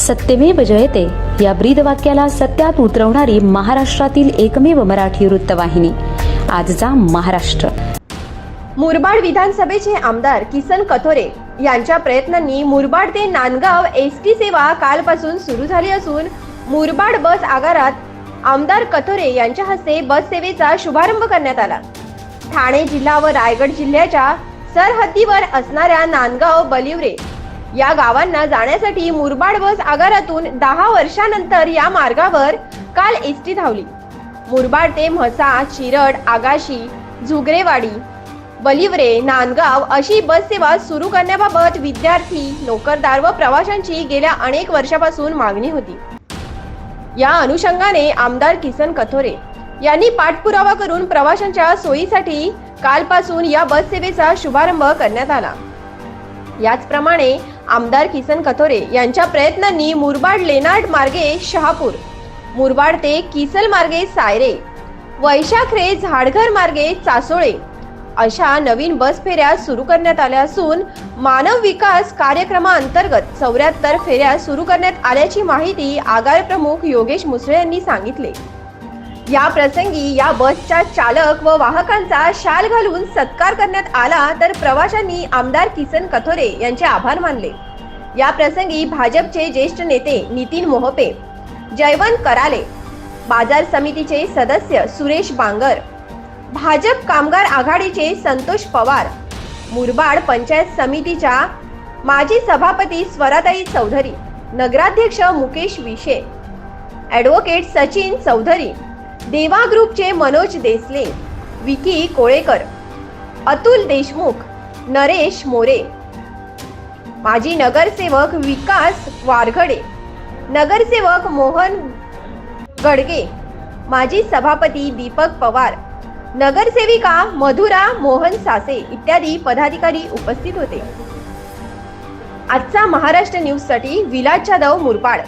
सत्यमेव जयते. या ब्रीद वाक्याला सत्यात उतरवणारी महाराष्ट्रातील एकमेव मराठी वृत्तवाहिनी. आजचा महाराष्ट्र. मुरबाड विधानसभेचे आमदार किसन कथोरे यांच्या प्रयत्नांनी मुरबाड ते नांदगाव एस टी सेवा कालपासून सुरू झाली असून मुरबाड बस आगारात आमदार कथोरे यांच्या हस्ते बस सेवेचा शुभारंभ करण्यात आला. ठाणे जिल्हा व रायगड जिल्ह्याच्या सरहद्दीवर असणाऱ्या नांदगाव बलिवरे या गावांना जाण्यासाठी मुरबाड बस आगारातून दहा वर्षानंतर या मार्गावर काल एस टी धावली. मुरबाड ते म्हसा चिरड आगाशी झुगरेवाडी बलिवरे नांदगाव अशी बस सेवा सुरू करण्याबाबत विद्यार्थी नोकरदार व प्रवाशांची गेल्या अनेक वर्षापासून मागणी होती. या अनुषंगाने आमदार किसन कथोरे यांनी पाठपुरावा करून प्रवाशांच्या सोयीसाठी कालपासून या बस सेवेचा शुभारंभ करण्यात आला. याचप्रमाणे आमदार किसन कथोरे यांच्या प्रयत्नांनी मुरबाड लेनार्ड मार्गे शहापूर मुरबाड ते किसल मार्गे सायरे वैशाखरे झाडघर मार्गे चासोळे अशा नवीन बस फेऱ्या सुरू करण्यात आल्या असून मानव विकास कार्यक्रमाअंतर्गत चौऱ्याहत्तर फेऱ्या सुरू करण्यात आल्याची माहिती आगार प्रमुख योगेश मुसळे यांनी सांगितले. या प्रसंगी या बसच्या चालक व वाहकांचा शाल घालून सत्कार करण्यात आला तर प्रवाशांनी आमदार किसन कथोरे यांचे आभार मानले. या प्रसंगी भाजपचे ज्येष्ठ नेते नितीन मोहपे जयवंत कराले बाजार समितीचे सदस्य सुरेश बांगर भाजप कामगार आघाडीचे संतोष पवार मुरबाड पंचायत समितीच्या माजी सभापती स्वराताई चौधरी नगराध्यक्ष मुकेश विशे ॲडव्होकेट सचिन चौधरी देवा ग्रुपचे मनोज देसले विकी कोळेकर अतुल देशमुख नरेश मोरे माजी नगरसेवक विकास वारघडे नगरसेवक मोहन गडगे माजी सभापती दीपक पवार नगरसेविका मधुरा मोहन सासे इत्यादी पदाधिकारी उपस्थित होते. आजचा महाराष्ट्र न्यूजसाठी विलास जाधव मुरबाड.